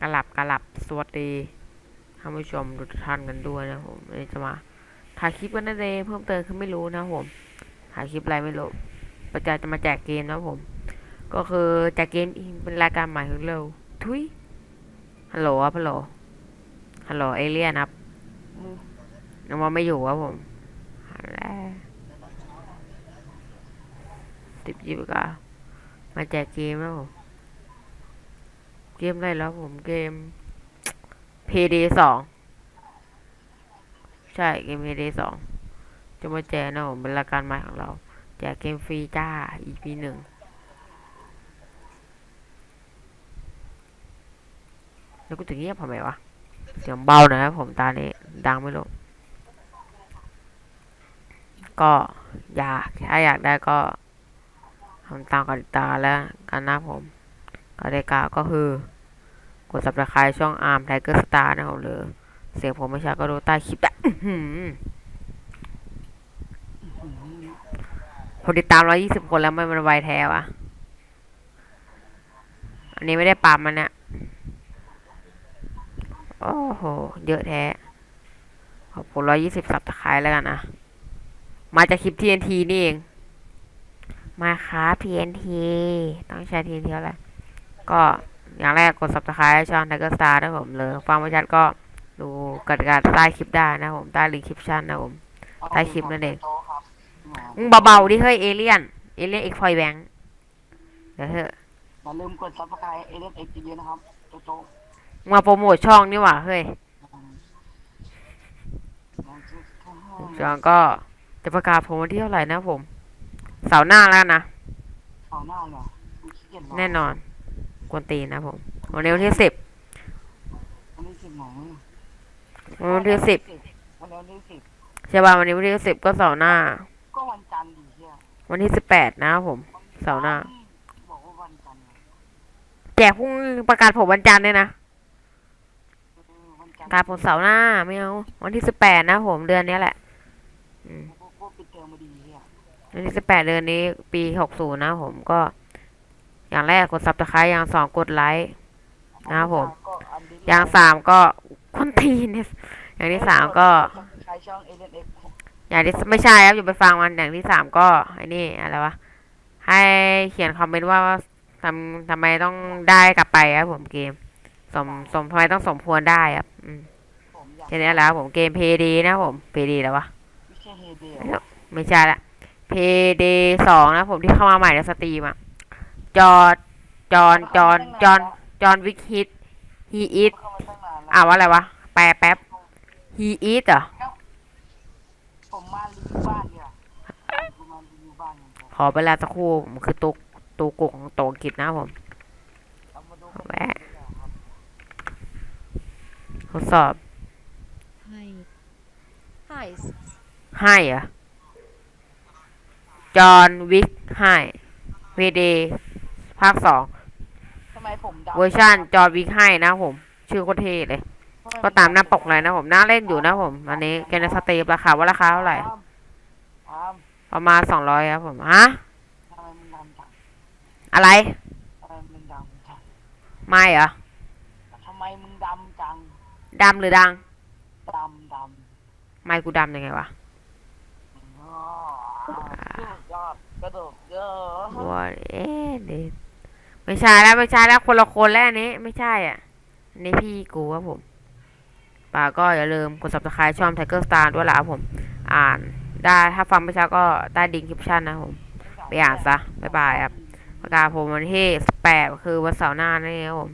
กระลับกระลับกระลับสวัสดีท่านผู้ชมทุกท่านกันด้วยนะผมนี่จะมาถ่ายคลิปกันนั่นเองเพิ่มเติมคือไม่รู้นะผมถ่ายคลิปอะไรไม่รู้ประจาจะมาแจกเกมนะผม ก็คือแจกเกมเป็นรายการใหม่ของเราทุยฮัลโหลครับฮัลโหลฮัลโหลเอเลียนครับยังว่าไม่อยู่ครับผมฮัลโหลติดยิบกามาแจกเกมแล้วผม เกมอะไรแล้วผมเกม PD สองใช่เกม PD สองจะมาแจกนะผมเป็นรายการใหม่ของเรา แจกเกมฟรีจ้า EP หนึ่งแล้วกูถึงเงียบทำไมวะเสียงเบาหน่อยครับผมตานี้ดังไม่ลงก็อยากถ้าอยากได้ก็ทำตามกติกาแล้วกันนะผม กติกาก็คือกด subscribe ช่อง Arm Tiger Star นะครับหรือเสียงผมไม่ชัดก็ดูใต้คลิปได้อื้อหือผมติดตาม120คนแล้วไม่มันไวแท้วะอันนี้ไม่ได้ปรับมันเนี่ยโอ้โห เยอะแท้ ขอบคุณ120 subscribe แล้วกันนะ มาจากคลิป TNT นี่เอง มาครับ TNT ต้องใช้ TNT อะไร ก็อย่างแรกกด subscribe ช่อง Tiger Star นะผมเลยฟังไม่ชัดก็ดูกติกาใต้คลิปได้นะผมใต้ลิงก์คลิปชั่นนะผม ใต้คลิปนั่นเองมึงเบาๆดิเฮ้ยเอเลียน เอเลียนเอ็กพอยแบงเดี๋ยวเถอะอย่าลืมกดซับสไครต์เอเลนเอ็กซ์เยอะๆนะครับโจโจมึงมาโปรโมทช่องนี่หว่าเฮ้ยช่องก็จะประกาศผมวันที่เท่าไหร่นะผม เสาร์หน้าแล้วนะเอาหน้าเหรอกูขี้เกียจรแน่นอน กวนตีนนะผมวันนี้วันที่สิบวันนี้สิบหมอวันที่สิบวันนี้วันที่สิบใช่ป่ะวันนี้วันที่สิบก็เสาร์หน้า ก็วันจันทร์ดีเชี่ยวันที่สิบแปดนะครับผม เสาร์หน้าบอกว่าวันจันทร์ไงแจกพรุ่งประกาศผมวันจันทร์เลยนะเออวันจันทร์ประกาศผมเสาร์หน้าไม่เอาวันที่สิบแปดนะผมเดือนนี้แหละอืมพวกพวกปิดเทอมมาดีเชี่ยวันที่สิบแปดเดือนนี้ ปีหกศูนย์นะผมก็ อย่างแรกกดซับสไครต์อย่างสองกดไลค์ครับผมก็อันนี้อย่างสามก็คนตีนเนี่ยอย่างที่สามก็ใช้ช่องเอเลนเอ็กซ์อย่างที่ไม่ใช่ครับอย่าไปฟังมันอย่างที่สามก็ไอ้นี่อะไรวะให้เขียนคอมเมนต์ว่าทำทำไมต้องได้กลับไปครับผมเกม สมสมทำไมต้องสมควรได้ครับอืมผมอยากแค่นี้แหล้วผมเกมเพดีนะผมเพดีแล้ววะไม่ใช่เฮเดียไม่ใช่ละเพดีสองนะผมที่เข้ามาใหม่ในสตรีมอะ จอจอนจอนจอนจอนวิกฮิตฮีอิทเข้ามาตั้งนานแล้วอ่านว่าอะไรวะ แปลแป๊บฮีอิทเหรอ ผมมารีวิวบ้านเนี่ยผมมารีวิวบ้านกันครับขอเวลาสักครู่ผมคือตัวตัวกุกของตัวอังกฤษนะผมเอามาดูกันแหวะครับทดสอบให้ให้ให้เหรอะจอห์นวิกให้พีดี ภาคสองทำไมผมดำเวอร์ชันจอห์นวิกให้นะผม ชื่อโคตรเท่เลย ทำไมก็ตามหน้าปกเลยนะผมน่าเล่นอยู่นะผม อันนี้เกมในสตรีมราคาว่าราคาเท่าไหร่อามอามประมาณสองร้อยครับผมฮะทำไมมึงดำจังอะไร ทำไมมึงดำจังไม่เหรอทำไมมึงดำจังดำหรือดัง ดำดไม่กูดำยังไงวะำอ้อยอดกระโดดเยอะว่าเอ๊ะเด็ด ไม่ใช่แล้วไม่ใช่แล้วคนละคนแล้วอันนี้ไม่ใช่อะนนี้พี่กูครับผมป่าก็อย่าลืมกด subscribe ช่อง Tiger Star ด้วยล่ะครับผม อ่านได้ถ้าฟังไม่ชัดก็ใต้ดิงคลิปชั่นนะผมไปอ่านซะบ๊ายบายครับประกาศผมวันที่18คือวันเสาร์หน้านี่ครับผม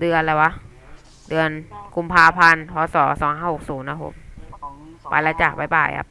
เดือนอะไรวะ เดือนกุมภาพันธ์พศ2560นะครับผมของสองไปแล้วจ้ะบ๊ายบายครับ